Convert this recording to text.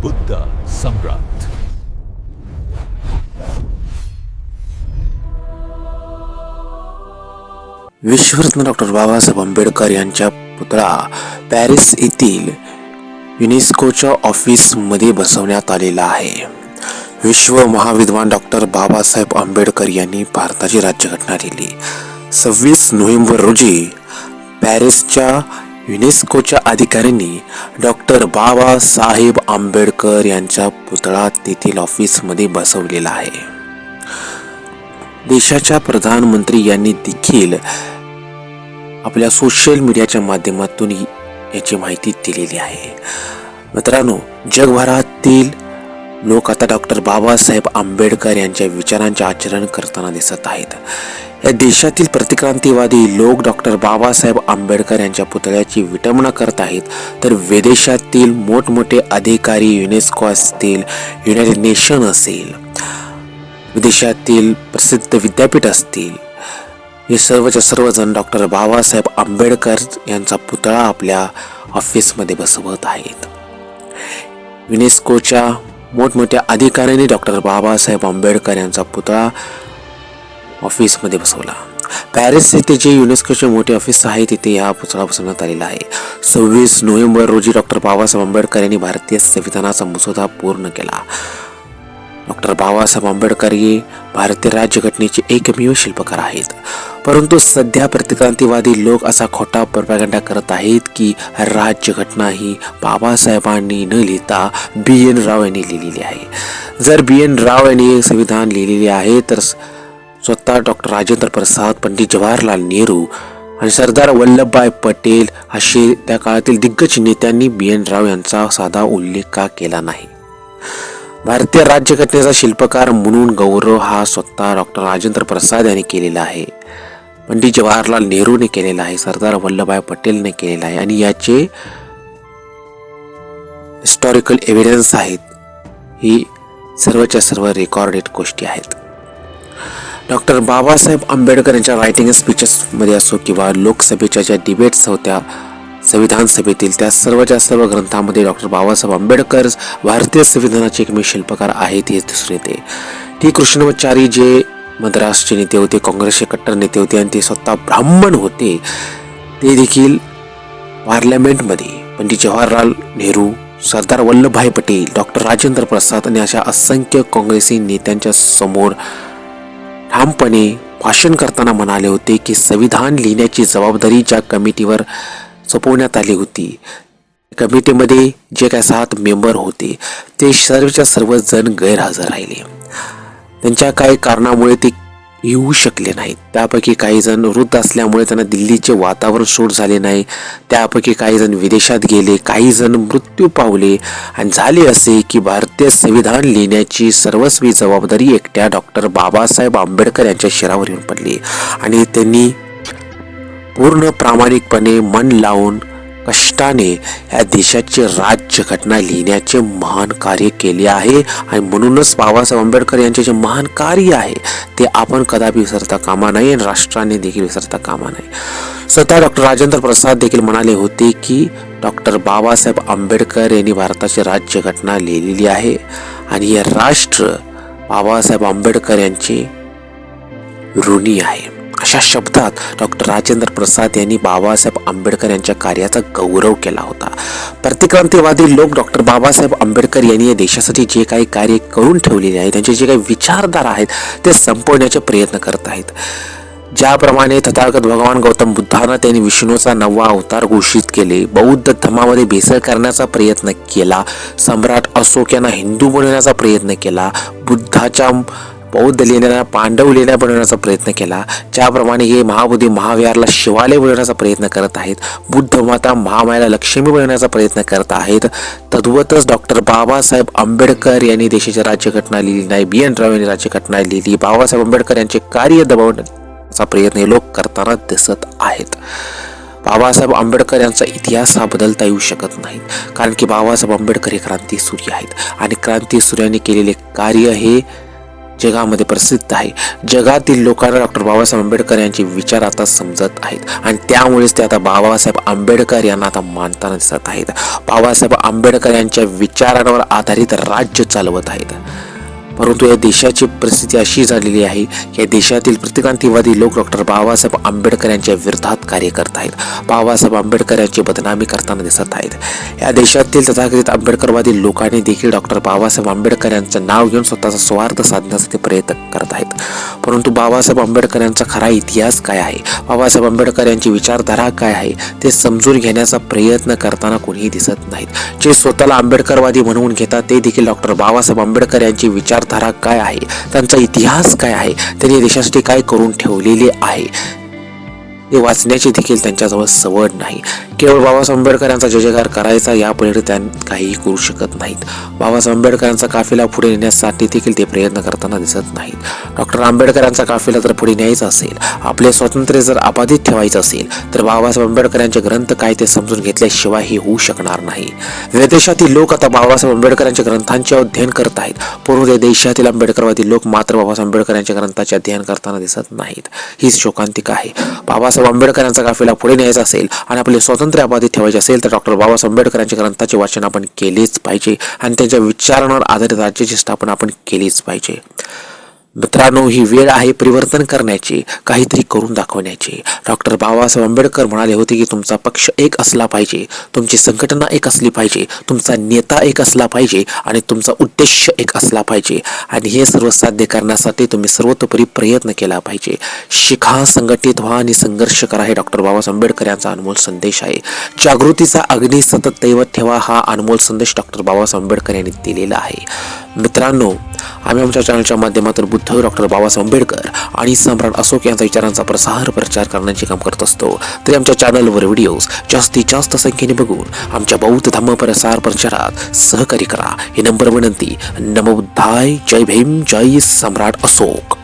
बुद्ध सम्राट। विश्वरत्न डॉक्टर बाबासाहेब आंबेडकर यांच्या पुतळा पॅरिस येथील युनेस्कोच्या ऑफिसमध्ये बसवण्यात आलेला आहे. विश्व महाविद्वान डॉक्टर बाबासाहेब आंबेडकर यांनी भारताची राज्यघटना लिहिली. सव्वीस नोव्हेंबर रोजी पॅरिसच्या युनेस्कोच्या अधिकाऱ्यांनी डॉक्टर बाबासाहेब आंबेडकर यांचा पुतळा तेथील ऑफिसमध्ये बसवलेला आहे. देशाच्या प्रधानमंत्री यांनी देखील आपल्या सोशल मीडियाच्या माध्यमातून याची माहिती दिलेली आहे. मित्रांनो जगभरातील लोक आता डॉक्टर बाबासाहेब आंबेडकर यांच्या विचारांचे आचरण करताना दिसत आहेत. या देशातील प्रतिक्रांतीवादी लोक डॉक्टर बाबासाहेब आंबेडकर यांच्या पुतळ्याची विटंबना करत आहेत. तर विदेशातील मोठमोठे अधिकारी युनेस्को असतील युनायटेड नेशन असेल विदेशातील प्रसिद्ध विद्यापीठ असतील हे सर्वच्या सर्वजण डॉक्टर बाबासाहेब आंबेडकर यांचा पुतळा आपल्या ऑफिसमध्ये बसवत आहेत. युनेस्कोच्या मोठमोठ्या अधिकाऱ्यांनी डॉक्टर बाबासाहेब आंबेडकर यांचा पुतळा ऑफिसमध्ये बसवला. पॅरिस येथे जे युनेस्कोचे मोठे ऑफिस आहे तिथे हा पुतळा बसवण्यात आलेला आहे. सव्वीस नोव्हेंबर रोजी डॉक्टर बाबासाहेब आंबेडकर यांनी भारतीय संविधानाचा मसुदा पूर्ण केला. डॉक्टर बाबासाहेब आंबेडकर हे भारतीय राज्यघटनेचे एकमेव शिल्पकार आहेत. परंतु सध्या प्रतिक्रांतीवादी लोक असा खोटा प्रपागंडा करत आहेत की राज्यघटना ही बाबासाहेबांनी न लिहिता बी एन राव यांनी लिहिलेली आहे. जर बी एन राव यांनी संविधान लिहिलेले आहे तर स्वतः डॉक्टर राजेंद्र प्रसाद पंडित जवाहरलाल नेहरू आणि सरदार वल्लभभाई पटेल असे त्या काळातील दिग्गज नेत्यांनी बी एन राव यांचा साधा उल्लेख का केला नाही? भारतीय राज्यघटनेचा शिल्पकार म्हणून गौरव हा स्वतः डॉक्टर राजेंद्र प्रसाद यांनी केलेला आहे. पंडित जवाहरलाल नेहरूने केलेला आहे सरदार वल्लभभाई पटेलने केलेला आहे आणि याचे हिस्टॉरिकल एव्हिडन्स आहेत. ही सर्वच्या सर्व रेकॉर्डेड गोष्टी आहेत. डॉक्टर बाबासाहेब आंबेडकर यांच्या रायटिंग स्पीचेसमध्ये असो किंवा लोकसभेच्या ज्या डिबेट्स होत्या संविधान सभेतील त्या सर्वच्या सर्व ग्रंथामध्ये डॉक्टर बाबासाहेब आंबेडकर भारतीय संविधानाचे एकमेव शिल्पकार आहेत हे दिसून येते. टी. कृष्णमाचारी जे मद्रासचे नेते होते काँग्रेसचे कट्टर नेते होते आणि ते स्वतः ब्राह्मण होते ते देखील पार्लमेंटमध्ये. पंडित जवाहरलाल नेहरू सरदार वल्लभभाई पटेल डॉक्टर राजेंद्र प्रसाद आणि अशा असंख्य काँग्रेसी नेत्यांच्या समोर ठामपणे भाषण करताना म्हणाले होते की संविधान लिहिण्याची जबाबदारी ज्या कमिटीवर सोपवण्यात आली होती कमिटीमध्ये जे काय सात मेंबर होते ते सर्वच्या सर्वजण गैरहजर राहिले. त्यांच्या काही कारणामुळे ते येऊ शकले नाहीत. त्यापैकी काही जण वृद्ध असल्यामुळे त्यांना दिल्लीचे वातावरण सूट झाले नाही. त्यापैकी काही जण विदेशात गेले काही जण मृत्यू पावले आणि झाले असे की भारतीय संविधान लिहिण्याची सर्वस्वी जबाबदारी एकट्या डॉक्टर बाबासाहेब आंबेडकर यांच्या शिरावर येऊन पडली. आणि त्यांनी पूर्ण प्रामाणिकपणे मन लावून कष्टाने या देशाची राज्यघटना लिहिण्याचे महान कार्य केले आहे. आणि म्हणूनच बाबासाहेब आंबेडकर यांचे जे महान कार्य आहे ते आपण कदापि विसरता कामा नये आणि राष्ट्राने देखील विसरता कामा नये. स्वतः डॉक्टर राजेंद्र प्रसाद देखील म्हणाले होते की डॉक्टर बाबासाहेब आंबेडकर यांनी भारताची राज्यघटना लिहिलेली आहे आणि हे राष्ट्र बाबासाहेब आंबेडकर यांचे ऋणी आहे. अशा शब्दात डॉक्टर राजेंद्र प्रसाद यांनी बाबासाहेब आंबेडकर यांच्या कार्याचा गौरव केला होता. प्रतिक्रांतीवादी लोक डॉक्टर बाबासाहेब आंबेडकर यांनी या देशासाठी जे काही कार्य करून ठेवलेले आहे त्यांचे जे काही विचारधारा आहेत ते संपवण्याचे प्रयत्न करत आहेत. ज्याप्रमाणे तथागत भगवान गौतम बुद्धानं त्यांनी विष्णूचा नववा अवतार घोषित केले बौद्ध धर्मामध्ये भेसळ करण्याचा प्रयत्न केला सम्राट अशोक यांना हिंदू बनवण्याचा प्रयत्न केला बुद्धाच्या बौद्ध लेण्याला पांडव लेण्या बनवण्याचा प्रयत्न केला ज्याप्रमाणे हे महाबोधी महाविहारला शिवालय बनवण्याचा प्रयत्न करत आहेत बुद्ध माता महामायाला लक्ष्मी बनवण्याचा प्रयत्न करत आहेत. तद्वतच डॉक्टर बाबासाहेब आंबेडकर यांनी देशाची राज्यघटना लिहिली नाही बी एन राव यांनी राज्यघटना लिहिली. बाबासाहेब आंबेडकर यांचे कार्य असा प्रयत्न लोक करताना दिसत आहेत. बाबासाहेब आंबेडकर यांचा इतिहास हा बदलता येऊ शकत नाही. कारण की बाबासाहेब आंबेडकर हे क्रांती सूर्य आहेत. आणि क्रांती सूर्याने केलेले कार्य हे जगामध्ये प्रसिद्ध आहे. जगातील लोकांना डॉक्टर बाबासाहेब आंबेडकर यांचे विचार आता समजत आहेत. आणि त्यामुळेच ते आता बाबासाहेब आंबेडकर यांना आता मानताना दिसत आहेत. बाबासाहेब आंबेडकर यांच्या विचारांवर आधारित राज्य चालवत आहेत. परंतु या देशाची परिस्थिती अशी झालेली आहे या देशातील प्रतिक्रांतीवादी लोक डॉक्टर बाबासाहेब आंबेडकर यांच्या विरोधात कार्य करत आहेत. बाबासाहेब आंबेडकर यांची बदनामी करताना दिसत आहेत. या देशातील तथाकथित आंबेडकरवादी लोकांनी देखील डॉक्टर बाबासाहेब आंबेडकर यांचं नाव घेऊन स्वतःचा स्वार्थ साधण्यासाठी प्रयत्न करत आहेत. परंतु बाबासाहेब आंबेडकर यांचा खरा इतिहास काय आहे? बाबासाहेब आंबेडकर यांची विचारधारा काय आहे? ते समजून घेण्याचा प्रयत्न करताना कोणीही दिसत नाहीत. जे स्वतःला आंबेडकरवादी म्हणवून घेतात ते देखील डॉक्टर बाबासाहेब आंबेडकर यांची विचार विचारधारा काय आहे? त्यांचा इतिहास काय आहे? त्यांनी देशासाठी काय करून ठेवलेले आहे? हे वाचण्याची देखील त्यांच्याजवळ सवड नाही. केवळ बाबासाहेब आंबेडकर यांचा करायचा यापलीकडे त्या काहीही करू शकत नाहीत. बाबासाहेब आंबेडकरांचा काफिला पुढे नेण्यासाठी देखील ते प्रयत्न करताना दिसत नाहीत. डॉक्टर आंबेडकरांचा काफिला जर पुढे न्यायचा असेल आपले स्वातंत्र्य जर अबाधित ठेवायचं असेल तर बाबासाहेब आंबेडकर यांचे ग्रंथ काय ते समजून घेतल्याशिवाय हे होऊ शकणार नाही. विदेशातील लोक आता बाबासाहेब आंबेडकर यांच्या ग्रंथांचे अध्ययन करत आहेत. पूर्व देशातील आंबेडकरवादी लोक मात्र बाबासाहेब आंबेडकर यांच्या ग्रंथाचे अध्ययन करताना दिसत नाहीत. हीच शोकांतिका आहे. बाबासाहेब आंबेडकर यांचा काफिला पुढे न्यायचा असेल आणि आपले स्वातंत्र्य अबाधित ठेवायचे असेल तर डॉक्टर बाबासाहेब आंबेडकरांच्या ग्रंथाचे वाचन आपण केलेच पाहिजे आणि त्यांच्या विचारांवर आधारित राज्याची स्थापना आपण केलीच पाहिजे. मित्रांनो ही वेळ आहे परिवर्तन करण्याची काहीतरी करून दाखवण्याची. डॉक्टर बाबासाहेब आंबेडकर म्हणाले होते की तुमचा पक्ष एक असला पाहिजे तुमची संघटना एक असली पाहिजे तुमचा नेता एक असला पाहिजे आणि तुमचा उद्देश एक असला पाहिजे. आणि हे सर्व साध्य करण्यासाठी तुम्ही सर्वतोपरी प्रयत्न केला पाहिजे. शिखा संघटित व्हा आणि संघर्ष करा हे डॉक्टर बाबासाहेब आंबेडकर यांचा अनमोल संदेश आहे. जागृतीचा अग्नी सतत दैवत ठेवा हा अनमोल संदेश डॉक्टर बाबासाहेब आंबेडकर यांनी दिलेला आहे. मित्रांनो आम्ही आमच्या चॅनलच्या माध्यमातून बुद्ध डॉक्टर बाबासाहेब आंबेडकर आणि सम्राट अशोक यांच्या विचारांचा प्रसार प्रचार करण्याचे काम करत असतो. तरी आमच्या चॅनलवर व्हिडिओज जास्तीत जास्त संख्येने बघून आमच्या बौद्ध धम्म प्रसार प्रचारात सहकार्य करा. ही नंबर विनंती. नमोद्धाय जय भीम. जय सम्राट अशोक.